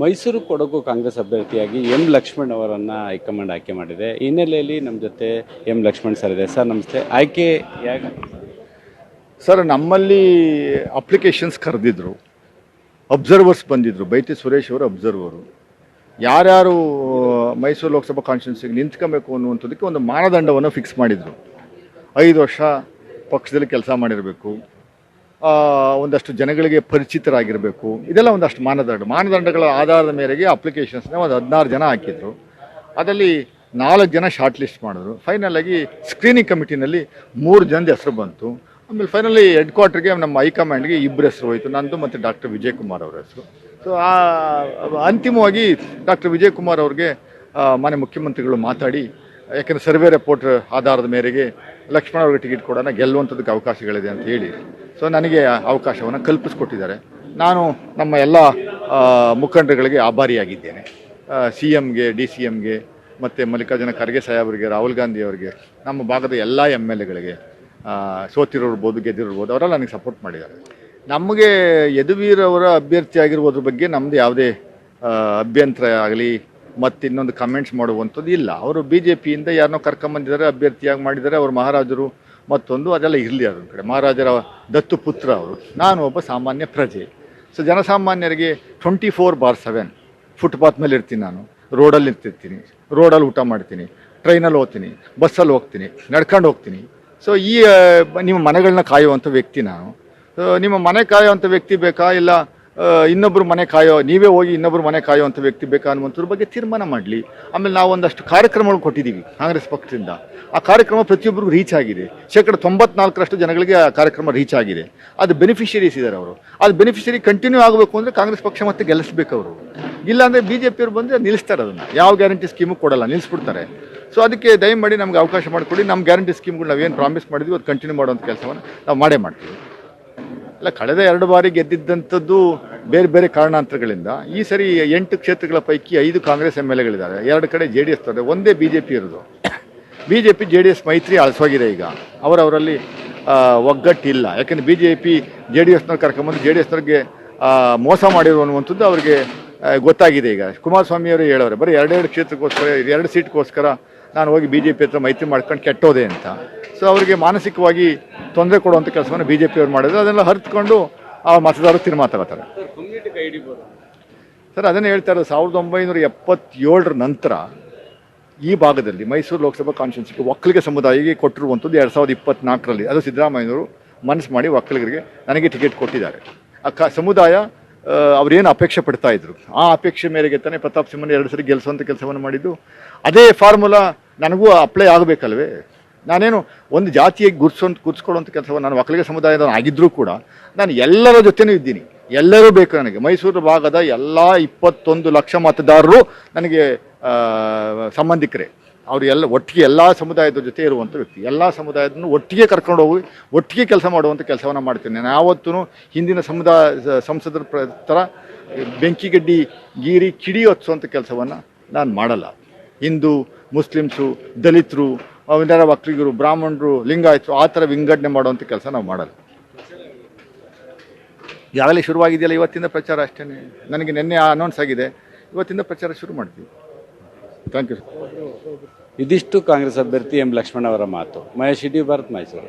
ಮೈಸೂರು ಕೊಡಗು ಕಾಂಗ್ರೆಸ್ ಅಭ್ಯರ್ಥಿಯಾಗಿ ಎಂ ಲಕ್ಷ್ಮಣ್ ಅವರನ್ನು ಹೈಕಮಾಂಡ್ ಆಯ್ಕೆ ಮಾಡಿದೆ. ಈ ಹಿನ್ನೆಲೆಯಲ್ಲಿ ನಮ್ಮ ಜೊತೆ ಎಂ ಲಕ್ಷ್ಮಣ್ ಸರ್ ಇದೆ ಸರ್, ನಮಸ್ತೆ. ಆಯ್ಕೆ ಯಾಗ ಸರ್, ನಮ್ಮಲ್ಲಿ ಅಪ್ಲಿಕೇಶನ್ಸ್ ಕರೆದಿದ್ರು. ಅಬ್ಸರ್ವರ್ಸ್ ಬಂದಿದ್ರು. ಬೈತಿ ಸುರೇಶ್ ಅವರು ಅಬ್ಸರ್ವರು ಯಾರ್ಯಾರು ಮೈಸೂರು ಲೋಕಸಭಾ ಕಾನ್ಸ್ಟಿಟ್ಯೂನ್ಸಿಗೆ ನಿಂತ್ಕೊಬೇಕು ಅನ್ನುವಂಥದ್ದಕ್ಕೆ ಒಂದು ಮಾನದಂಡವನ್ನು ಫಿಕ್ಸ್ ಮಾಡಿದರು. ಐದು ವರ್ಷ ಪಕ್ಷದಲ್ಲಿ ಕೆಲಸ ಮಾಡಿರಬೇಕು. ಒಂದಷ್ಟು ಜನಗಳಿಗೆ ಪರಿಚಿತರಾಗಿರಬೇಕು. ಇದೆಲ್ಲ ಒಂದಷ್ಟು ಮಾನದಂಡ, ಮಾನದಂಡಗಳ ಆಧಾರದ ಮೇರೆಗೆ ಅಪ್ಲಿಕೇಶನ್ಸ್ನ ಒಂದು ಹದಿನಾರು ಜನ ಹಾಕಿದ್ರು. ಅದರಲ್ಲಿ ನಾಲ್ಕು ಜನ ಶಾರ್ಟ್ ಲಿಸ್ಟ್ ಮಾಡಿದ್ರು ಫೈನಲಾಗಿ ಸ್ಕ್ರೀನಿಂಗ್ ಕಮಿಟಿನಲ್ಲಿ ಮೂರು ಜನದ ಹೆಸರು ಬಂತು. ಆಮೇಲೆ ಫೈನಲಿ ಹೆಡ್ ಕ್ವಾರ್ಟರ್ಗೆ ನಮ್ಮ ಹೈಕಮಾಂಡ್ಗೆ ಇಬ್ಬರು ಹೆಸರು ಹೋಯಿತು. ನಂದು ಮತ್ತು ಡಾಕ್ಟರ್ ವಿಜಯ್ ಕುಮಾರ್ ಅವರ ಹೆಸರು. ಸೊ ಆ, ಅಂತಿಮವಾಗಿ ಡಾಕ್ಟರ್ ವಿಜಯ್ ಕುಮಾರ್ ಅವ್ರಿಗೆ ಮಾನ್ಯ ಮುಖ್ಯಮಂತ್ರಿಗಳು ಮಾತಾಡಿ ಯಾಕೆಂದರೆ ಸರ್ವೆ ರಿಪೋರ್ಟ್ ಆಧಾರದ ಮೇರೆಗೆ ಲಕ್ಷ್ಮಣ ಅವರಿಗೆ ಟಿಕೆಟ್ ಕೊಡೋಣ ಗೆಲ್ಲುವಂಥದ್ದಕ್ಕೆ ಅವಕಾಶಗಳಿದೆ ಅಂತ ಹೇಳಿ. ಸೊ ನನಗೆ ಅವಕಾಶವನ್ನು ಕಲ್ಪಿಸ್ಕೊಟ್ಟಿದ್ದಾರೆ. ನಾನು ನಮ್ಮ ಎಲ್ಲ ಮುಖಂಡರುಗಳಿಗೆ ಆಭಾರಿಯಾಗಿದ್ದೇನೆ. ಸಿ ಎಮ್ಗೆ ಡಿ ಸಿ ಎಮ್ಗೆ ಮತ್ತು ಮಲ್ಲಿಕಾರ್ಜುನ ಖರ್ಗೆ ಸಾಹೇಬರಿಗೆ ರಾಹುಲ್ ಗಾಂಧಿ ಅವರಿಗೆ, ನಮ್ಮ ಭಾಗದ ಎಲ್ಲ ಎಂ ಎಲ್ ಎಗಳಿಗೆ ಸೋತಿರೋರ್ಬೋದು ಗೆದ್ದಿರ್ಬೋದು ಅವರೆಲ್ಲ ನನಗೆ ಸಪೋರ್ಟ್ ಮಾಡಿದ್ದಾರೆ. ನಮಗೆ ಯದುವೀರ್ ಅವರ ಅಭ್ಯರ್ಥಿ ಬಗ್ಗೆ ನಮ್ಮದು ಯಾವುದೇ ಅಭ್ಯಂತರ ಆಗಲಿ ಮತ್ತು ಇನ್ನೊಂದು ಕಮೆಂಟ್ಸ್ ಮಾಡುವಂಥದ್ದು ಇಲ್ಲ. ಅವರು ಬಿ ಜೆ ಪಿಯಿಂದ ಯಾರನ್ನೋ ಕರ್ಕೊಂಬಂದಿದ್ದಾರೆ, ಅಭ್ಯರ್ಥಿಯಾಗಿ ಮಾಡಿದ್ದಾರೆ, ಅವರು ಮಹಾರಾಜರು ಮತ್ತೊಂದು ಅದೆಲ್ಲ ಇರಲಿ ಅದೊಂದು ಕಡೆ. ಮಹಾರಾಜರ ದತ್ತು ಪುತ್ರ ಅವರು. ನಾನು ಒಬ್ಬ ಸಾಮಾನ್ಯ ಪ್ರಜೆ. ಸೊ ಜನಸಾಮಾನ್ಯರಿಗೆ twenty four by seven footpath ಮೇಲೆ ಇರ್ತೀನಿ ನಾನು. ರೋಡಲ್ಲಿ ನಿಂತಿರ್ತೀನಿ. ರೋಡಲ್ಲಿ ಊಟ ಮಾಡ್ತೀನಿ. ಟ್ರೈನಲ್ಲಿ ಹೋಗ್ತೀನಿ. ಬಸ್ಸಲ್ಲಿ ಹೋಗ್ತೀನಿ. ನಡ್ಕೊಂಡು ಹೋಗ್ತೀನಿ. ಸೊ ಈ ನಿಮ್ಮ ಮನೆಗಳನ್ನ ಕಾಯುವಂಥ ವ್ಯಕ್ತಿ ನಾನು. ನಿಮ್ಮ ಮನೆ ಕಾಯುವಂಥ ವ್ಯಕ್ತಿ ಬೇಕಾ? ಇಲ್ಲ ಆ, ಇನ್ನೊಬ್ರು ಮನೆ ಕಾಯೋ ನೀವೇ ಹೋಗಿ ಇನ್ನೊಬ್ಬರು ಮನೆ ಕಾಯೋವಂಥ ವ್ಯಕ್ತಿ ಬೇಕಾ ಅನ್ನುವಂಥದ್ರ ಬಗ್ಗೆ ತೀರ್ಮಾನ ಮಾಡಲಿ. ಆಮೇಲೆ ನಾವು ಒಂದಷ್ಟು ಕಾರ್ಯಕ್ರಮಗಳು ಕೊಟ್ಟಿದ್ದೀವಿ ಕಾಂಗ್ರೆಸ್ ಪಕ್ಷದಿಂದ. ಆ ಕಾರ್ಯಕ್ರಮ ಪ್ರತಿಯೊಬ್ಬರಿಗೂ ರೀಚ್ ಆಗಿದೆ. ಶೇಕಡ ತೊಂಬತ್ನಾಲ್ಕರಷ್ಟು ಜನಗಳಿಗೆ ಆ ಕಾರ್ಯಕ್ರಮ ರೀಚ್ ಆಗಿದೆ. ಅದು ಬೆನಿಫಿಷರೀಸ್ ಇದ್ದಾರೆ ಅವರು. ಅದು ಬೆನಿಫಿಷರಿ ಕಂಟಿನ್ಯೂ ಆಗಬೇಕು ಅಂದರೆ ಕಾಂಗ್ರೆಸ್ ಪಕ್ಷ ಮತ್ತೆ ಗೆಲ್ಲಿಸ್ಬೇಕು ಅವರು. ಇಲ್ಲಾಂದರೆ ಬಿ ಜೆ ಪಿಯವ್ರು ಬಂದರೆ ನಿಲ್ಲಿಸ್ತಾರೆ ಅದನ್ನು. ಯಾವ ಗ್ಯಾರಂಟಿ ಸ್ಕೀಮು ಕೊಡಲ್ಲ ನಿಲ್ಲಿಸ್ಬಿಡ್ತಾರೆ. ಸೊ ಅದಕ್ಕೆ ದಯಮಾಡಿ ನಮಗೆ ಅವಕಾಶ ಮಾಡಿಕೊಡಿ. ನಮ್ಮ ಗ್ಯಾರಂಟಿ ಸ್ಕೀಮ್ಗಳು ನಾವೇನು ಪ್ರಾಮಿಸ್ ಮಾಡಿದ್ವಿ ಅದು ಕಂಟಿನ್ಯೂ ಮಾಡುವಂಥ ಕೆಲಸವನ್ನು ನಾವು ಮಾಡೇ ಮಾಡ್ತೀವಿ. ಅಲ್ಲ, ಕಳೆದ ಎರಡು ಬಾರಿ ಗೆದ್ದಿದ್ದಂಥದ್ದು ಬೇರೆ ಬೇರೆ ಕಾರಣಾಂತರಗಳಿಂದ. ಈ ಸರಿ ಎಂಟು ಕ್ಷೇತ್ರಗಳ ಪೈಕಿ ಐದು ಕಾಂಗ್ರೆಸ್ ಎಂ ಎಲ್ ಎಗಳಿದ್ದಾರೆ ಎರಡು ಕಡೆ ಜೆ ಡಿ ಎಸ್ ಒಂದೇ ಬಿ ಜೆ ಪಿ ಇರೋದು B J P J D S ಮೈತ್ರಿ ಅಳಸೋಗಿದೆ ಈಗ. ಅವರವರಲ್ಲಿ ಒಗ್ಗಟ್ಟಿಲ್ಲ. ಯಾಕೆಂದರೆ B J P J D ಎಸ್ನವ್ರು ಕರ್ಕೊಂಬಂದು ಜೆ ಡಿ ಎಸ್ನವ್ರಿಗೆ ಮೋಸ ಮಾಡಿರು ಅನ್ನುವಂಥದ್ದು ಅವರಿಗೆ ಗೊತ್ತಾಗಿದೆ ಈಗ. ಕುಮಾರಸ್ವಾಮಿಯವರು ಹೇಳೋರೆ, ಬರೀ ಎರಡೆರಡು ಕ್ಷೇತ್ರಕ್ಕೋಸ್ಕರ, ಎರಡು ಸೀಟ್ಗೋಸ್ಕರ ನಾನು ಹೋಗಿ ಬಿ ಜೆ ಪಿ ಹತ್ರ ಮೈತ್ರಿ ಮಾಡ್ಕೊಂಡು ಕೆಟ್ಟೋದೆ ಅಂತ. ಸೊ ಅವರಿಗೆ ಮಾನಸಿಕವಾಗಿ ತೊಂದರೆ ಕೊಡುವಂಥ ಕೆಲಸವನ್ನು ಬಿ ಜೆ ಪಿಯವ್ರು ಮಾಡಿದ್ರು. ಅದನ್ನೆಲ್ಲ ಹರಿದುಕೊಂಡು ಆ ಮತದಾರರು ತೀರ್ಮಾನ ತಗೋತಾರೆ. ಸರ್ ಅದನ್ನೇ ಹೇಳ್ತಾ ಇರೋದು ಸಾವಿರದ ಒಂಬೈನೂರ ಎಪ್ಪತ್ತೇಳರ ನಂತರ ಈ ಭಾಗದಲ್ಲಿ ಮೈಸೂರು ಲೋಕಸಭಾ ಕಾನ್ಸ್ಟಿಟ್ಯೂನ್ಸಿಗೆ ಒಕ್ಕಲಿಗ ಸಮುದಾಯಕ್ಕೆ ಕೊಟ್ಟಿರುವಂಥದ್ದು ಎರಡು ಸಾವಿರದ ಇಪ್ಪತ್ನಾಲ್ಕರಲ್ಲಿ. ಅದು ಸಿದ್ದರಾಮಯ್ಯನವರು ಮನಸ್ಸು ಮಾಡಿ ಒಕ್ಕಲಿಗರಿಗೆ ನನಗೆ ಟಿಕೆಟ್ ಕೊಟ್ಟಿದ್ದಾರೆ. ಆ ಕ ಸಮುದಾಯ ಅವರೇನು ಅವ್ರೇನು ಅಪೇಕ್ಷೆ ಪಡ್ತಾ ಇದ್ರು? ಆ ಅಪೇಕ್ಷೆ ಮೇರೆಗೆ ತಾನೇ ಪ್ರತಾಪ್ ಸಿಂಹನ ಎರಡು ಸರಿ ಗೆಲ್ಲಿಸುವಂಥ ಕೆಲಸವನ್ನು ಮಾಡಿದ್ದು. ಅದೇ ಫಾರ್ಮುಲಾ ನನಗೂ ಅಪ್ಲೈ ಆಗಬೇಕಲ್ವೇ? ನಾನೇನು ಒಂದು ಜಾತಿಯಾಗಿ ಗುರ್ಸೋಂತ ಕೂರಿಸ್ಕೊಳ್ಳೋಂಥ ಕೆಲಸವನ್ನು ನಾನು ಒಕ್ಕಲಿಗ ಸಮುದಾಯದ ಆಗಿದ್ದರೂ ಕೂಡ ನಾನು ಎಲ್ಲರ ಜೊತೆನೂ ಇದ್ದೀನಿ. ಎಲ್ಲರೂ ಬೇಕು ನನಗೆ. ಮೈಸೂರು ಭಾಗದ ಎಲ್ಲ ಇಪ್ಪತ್ತೊಂದು ಲಕ್ಷ ಮತದಾರರು ನನಗೆ ಸಂಬಂಧಿಕರೇ. ಅವರು ಎಲ್ಲ ಒಟ್ಟಿಗೆ ಎಲ್ಲ ಸಮುದಾಯದ ಜೊತೆ ಇರುವಂಥ ವ್ಯಕ್ತಿ. ಎಲ್ಲ ಸಮುದಾಯದನ್ನು ಒಟ್ಟಿಗೆ ಕರ್ಕೊಂಡು ಹೋಗಿ, ಒಟ್ಟಿಗೆ ಕೆಲಸ ಮಾಡುವಂಥ ಕೆಲಸವನ್ನು ಮಾಡ್ತೀನಿ. ನಾನು ಯಾವತ್ತೂ ಹಿಂದಿನ ಸಮುದಾಯ ಸಂಸದರ ಥರ ಬೆಂಕಿಗಡ್ಡಿ ಗೀರಿ ಕಿಡಿ ಹೊತ್ಸುವಂಥ ಕೆಲಸವನ್ನು ನಾನು ಮಾಡಲ್ಲ. ಹಿಂದೂ, ಮುಸ್ಲಿಮ್ಸು, ದಲಿತರು ಅವನ್ನೆಲ್ಲ ವಕ್ರಿಗರು, ಬ್ರಾಹ್ಮಣರು, ಲಿಂಗಾಯತರು ಆ ಥರ ವಿಂಗಡಣೆ ಮಾಡುವಂಥ ಕೆಲಸ ನಾವು ಮಾಡಲ್ಲ. ಯಾವಾಗಲೇ ಶುರುವಾಗಿದೆಯಲ್ಲ ಇವತ್ತಿಂದ ಪ್ರಚಾರ ಅಷ್ಟೇ ನನಗೆ ನಿನ್ನೆ ಅನೌನ್ಸ್ ಆಗಿದೆ. ಇವತ್ತಿಂದ ಪ್ರಚಾರ ಶುರು ಮಾಡ್ತೀವಿ ಥ್ಯಾಂಕ್ ಯು ಇದಿಷ್ಟು ಕಾಂಗ್ರೆಸ್ ಅಭ್ಯರ್ಥಿ ಎಂ ಲಕ್ಷ್ಮಣ್ ಅವರ ಮಾತು. ಮಹೇಶ್, ಇಡೀ ಭಾರತ್ ಮೈಸೂರು.